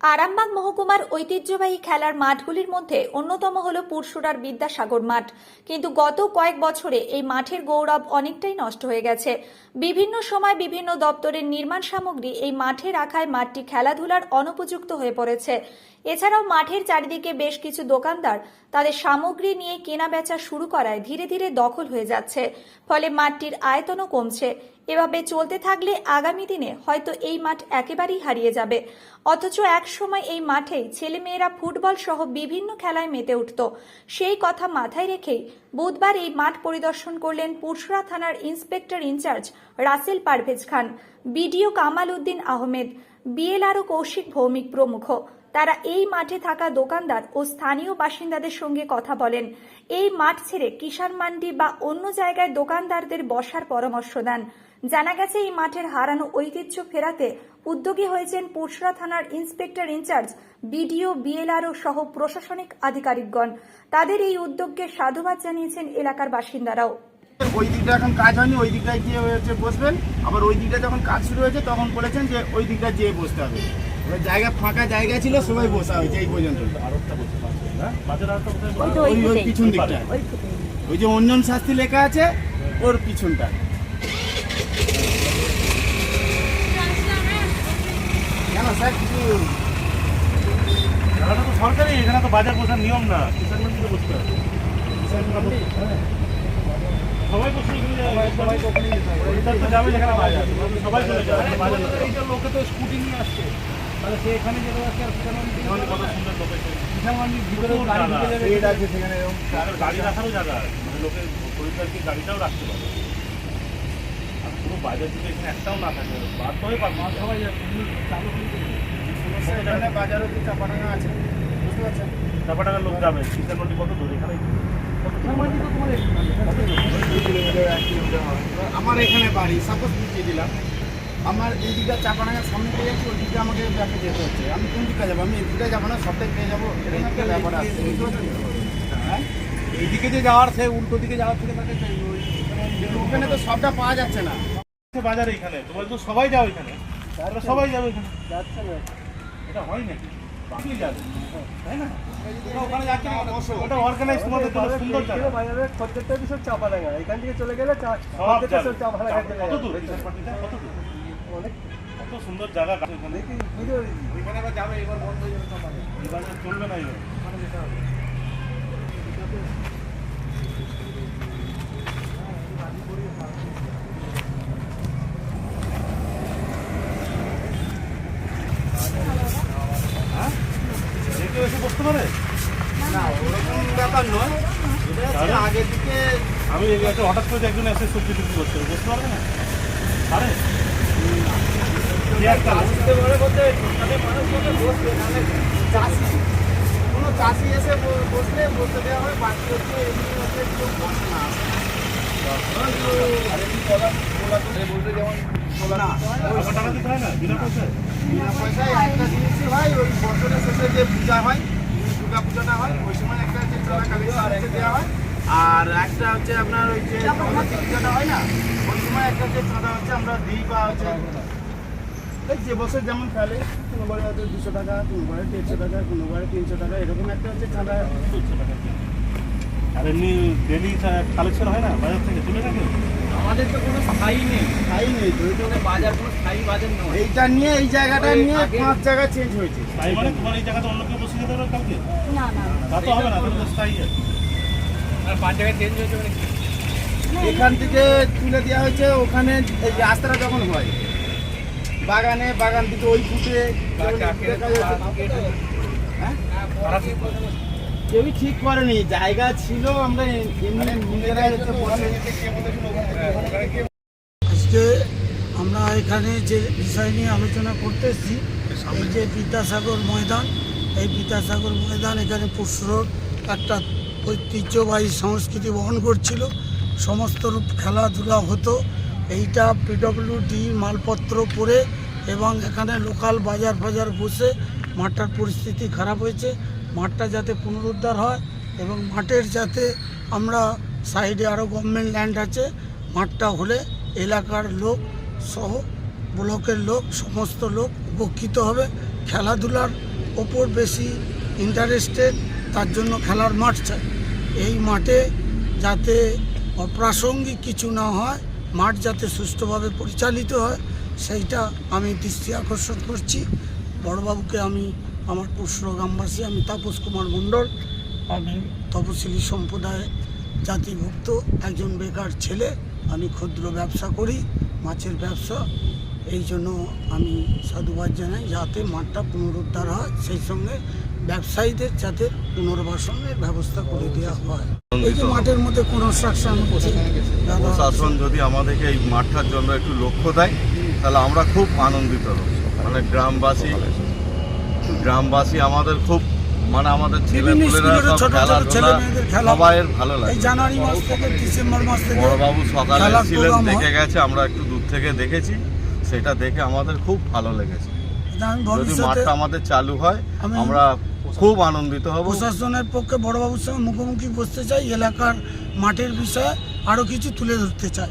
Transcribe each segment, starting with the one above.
আরামবাগ মহকুমার ঐতিহ্যবাহী খেলার মাঠগুলির মধ্যে অন্যতম হল পুরসুরার বিদ্যাসাগর মাঠ। কিন্তু গত কয়েক বছরে এই মাঠের গৌরব অনেকটাই নষ্ট হয়ে গেছে। বিভিন্ন সময় বিভিন্ন দপ্তরের নির্মাণ সামগ্রী এই মাঠে রাখায় মাঠটি খেলাধুলার অনুপযুক্ত হয়ে পড়েছে। এছাড়াও মাঠের চারিদিকে বেশ কিছু দোকানদার তাদের সামগ্রী নিয়ে কেনা বেচা শুরু করায় ধীরে ধীরে দখল হয়ে যাচ্ছে। ফলে মাঠটির আয়তনও কমছে। এভাবে চলতে থাকলে আগামী দিনে হয়তো এই মাঠ একেবারেই হারিয়ে যাবে। অথচ এক সময় এই মাঠেই ছেলেমেয়েরা ফুটবল সহ বিভিন্ন খেলায় মেতে উঠত। সেই কথা মাথায় রেখেই বুধবার এই মাঠ পরিদর্শন করলেন পুরসুরা থানার inspector incharge Rasel Parvez Khan, BDO Kamal Uddin Ahmed, BLRO Kaushik Bhowmik প্রমুখ। তারা এই মাঠে থাকা দোকানদার ও স্থানীয় বাসিন্দাদের সঙ্গে কথা বলেন। এই মাঠ ছেড়ে কিষাণ মান্ডি বা অন্য জায়গায় দোকানদারদের বসার পরামর্শ দেন। জানা গেছে এই মাঠের হারানো ঐতিহ্য ফেরাতে উদ্যোগী হয়েছেন পুরসরা থানার ইন্সপেক্টর ইনচার্জ বিডিও বিএলআরও সহ প্রশাসনিক আধিকারিকগণ। তাদের এই উদ্যোগকে সাধুবাদ জানিয়েছেন এলাকার বাসিন্দারাও। ওই দিকটা এখন কাজ হয়নি ওই দিকটায় গিয়ে হচ্ছে বসবেন। আবার ওই দিকটা যখন কাজ শুরু হয়েছে তখন বলেছেন যে ওই দিকটা যেয়ে বসতে হবে। এবার জায়গা ফাঁকা জায়গা ছিল সবাই বসা হয়েছে এই পর্যন্ত। ওই ওই পিছন দিকটা ওই যে অঞ্জন শাস্তি লেখা আছে ওর পিছনটা কেন স্যার কিছু তো সরকারি এখানে তো বাজার বসার নিয়ম লোকে তো স্কুটি নিয়ে আসছে তাহলে সে এখানে যেতে পারছে আর কিষাণ সেখানে গাড়ি রাখারও জায়গা মানে লোকের গাড়িটাও রাখতে পারে বাজার যদি এখানে একটাও না থাকে হয়ে যাবে। তুমি চালু করে দিবে। সমস্যা এখানে বাজার হচ্ছে চাপাডাঙ্গা আছে বুঝতে পারছেন? লোক যাবে কত দূর এখানে আমার এখানে বাড়ি সাপোজ বুঝিয়ে দিলাম আমার এই দিকটা চাপাডাঙ্গার সামনে পেয়ে যাচ্ছি ওই দিকটা আমাকে ব্যাকে যেতে হচ্ছে। আমি কোন দিকটা যাব? আমি এই দিকটা যাব না সবটাই পেয়ে যাব? এরকম একটা ব্যাপার আছে? হ্যাঁ? এইদিকে যে যাওয়ার সে উল্টো দিকে যাওয়ার থেকে তাকে ওখানে তো সবটা পাওয়া যাচ্ছে না। বাজার এখানে। তোমার তো সবাই যাও এখানে। তাহলে সবাই যাবে এখানে। যাচ্ছে না। এটা হয় নাকি? বাকি যাবে। তাই না? ওখানে যাচ্ছে না বসো। ওটা অর্গানাইজ তোমাদের জন্য সুন্দর জায়গা। বাজারের খদ্দেরটা সব চাপা এখান থেকে চলে গেলে খদ্দেরটা সব চাপা। ডাঙ্গা কত দূর? যাবে। কিষাণ পার্টিটা কত দূর? অনেক কত সুন্দর জায়গা আছে দেখি ভিডিও ওইখানে যাবে এবার বন্ধ হয়ে যাবে চাপা ডাঙ্গা। চলবে না এবার ওখানে যেতে হবে। যে কেউ এসে বসতে পারে না ওরকম ব্যাপার নয় এটা হচ্ছে তাহলে? আগের দিকে আমি একটা হঠাৎ করে একজন এসে সবজি টুকরি করতে হবে বসতে পারবে না চাষি কোনো চাষি এসে ব- বসলে বসতে দেওয়া হয় বাকি হচ্ছে এমনি হচ্ছে কেউ বসে না। আর এমনি তোলা তোলা তো বলতে যেমন তোলা না টাকা দিতে হয় না বিনা পয়সায়? বিনা পয়সায় একটা জিনিসই হয় ওই বছরের শেষে যে পূজা হয় দুর্গা পূজাটা হয় ওই সময় একটা চলা কালেকশন হচ্ছে দেওয়া হয়। আর একটা হচ্ছে আপনার ওই যে পূজাটা হয় না ওই সময় একটা হচ্ছে চাঁদা হচ্ছে আমরা দিই বা হচ্ছে যে বছর যেমন ফেলে কোনো বারে হয়তো দুশো টাকা কোনো বারে দেড়শো টাকা কোনো বারে তিনশো টাকা এরকম একটা হচ্ছে চাঁদা দুশো টাকা আর এমনি ডেলি কালেকশন হয় না বাজার থেকে? তুলে থাকে? আমাদের তো কোনো স্থায়ী নেই। স্থায়ী নেই। মানে বাজার কোনো স্থায়ী বাজার নয় এইটা নিয়ে এই জায়গাটা নিয়ে পাঁচ জায়গা চেঞ্জ হয়েছে। তাই মানে তোমার এই জায়গাতে অন্য কেউ বসে যেতে পারবে কালকে? না না। তা তো হবে না তাহলে তো স্থায়ী আছে। এখান থেকে তুলে দেওয়া হয়েছে ওখানে এই রাস্তাটা যখন হয় বাগানে বাগান থেকে ওই ফুটে। হ্যাঁ? করে? কেউই ঠিক করেনি জায়গা ছিল আমরা এমনি নিজেরাই আজকে আমরা এখানে যে বিষয় নিয়ে আলোচনা করতে এসেছি এই যে বিদ্যাসাগর ময়দান এই বিদ্যাসাগর ময়দান এখানে পরশুর একটা ঐতিহ্যবাহী সংস্কৃতি বহন করছিল। সমস্ত রূপ খেলাধুলা হতো। এইটা পিডব্লিউডি মালপত্র পরে এবং এখানে লোকাল বাজার ফাজার বসে মাঠটার পরিস্থিতি খারাপ হয়েছে। মাঠটা যাতে পুনরুদ্ধার হয় এবং মাঠের যাতে আমরা সাইডে আরও গভর্নমেন্ট ল্যান্ড আছে, মাঠটা হলে এলাকার লোক সহ ব্লকের লোক, সমস্ত লোক উপকৃত হবে। খেলাধুলার ওপর বেশি ইন্টারেস্টেড তার জন্য খেলার মাঠ চাই। এই মাঠে যাতে অপ্রাসঙ্গিক কিছু না হয়, মাঠ যাতে সুষ্ঠুভাবে পরিচালিত হয়, সেইটা আমি দৃষ্টি আকর্ষণ করছি। বড়বাবুকে আমি, আমার পুষ্র গ্রামবাসী, আমি তাপস কুমার মণ্ডল, আমি তপশিলি সম্প্রদায় জাতিভুক্ত, একজন বেকার ছেলে, আমি ক্ষুদ্র ব্যবসা করি, মাছের ব্যবসা। এই জন্য আমি সাধুবাদ জানাই, যাতে মাঠটা পুনরুদ্ধার হয়। সেই সঙ্গে ব্যবসায়ীদের যাতে পুনর্বাসনের ব্যবস্থা করে দেওয়া হয়। এই যে মাঠের মধ্যে কনস্ট্রাকশন প্রশাসন যদি আমাদেরকে এই মাঠটার জন্য একটু লক্ষ্য দেয় তাহলে আমরা খুব আনন্দিত। মানে গ্রামবাসী গ্রামবাসী আমাদের খুব মানে আমাদের ছেলে বিভিন্ন পুলেরা স্কুলের সব ছোট ছোট ছেলে খেলাধুলা মেয়েদের খেলা সবাই ভালো লাগে। জানুয়ারি মাস থেকে ডিসেম্বর মাস থেকে বড়বাবু সকালে ছিলেন দেখে গেছে আমরা একটু দূর থেকে দেখেছি সেটা দেখে আমাদের খুব ভালো লেগেছে। যদি মাঠটা আমাদের চালু হয় আমরা খুব আনন্দিত হব। প্রশাসনের পক্ষে বড়বাবুর সঙ্গে মুখোমুখি বসতে চাই এলাকার মাঠের বিষয়ে আরও কিছু তুলে ধরতে চাই।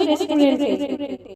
রেস্টুরেন্টে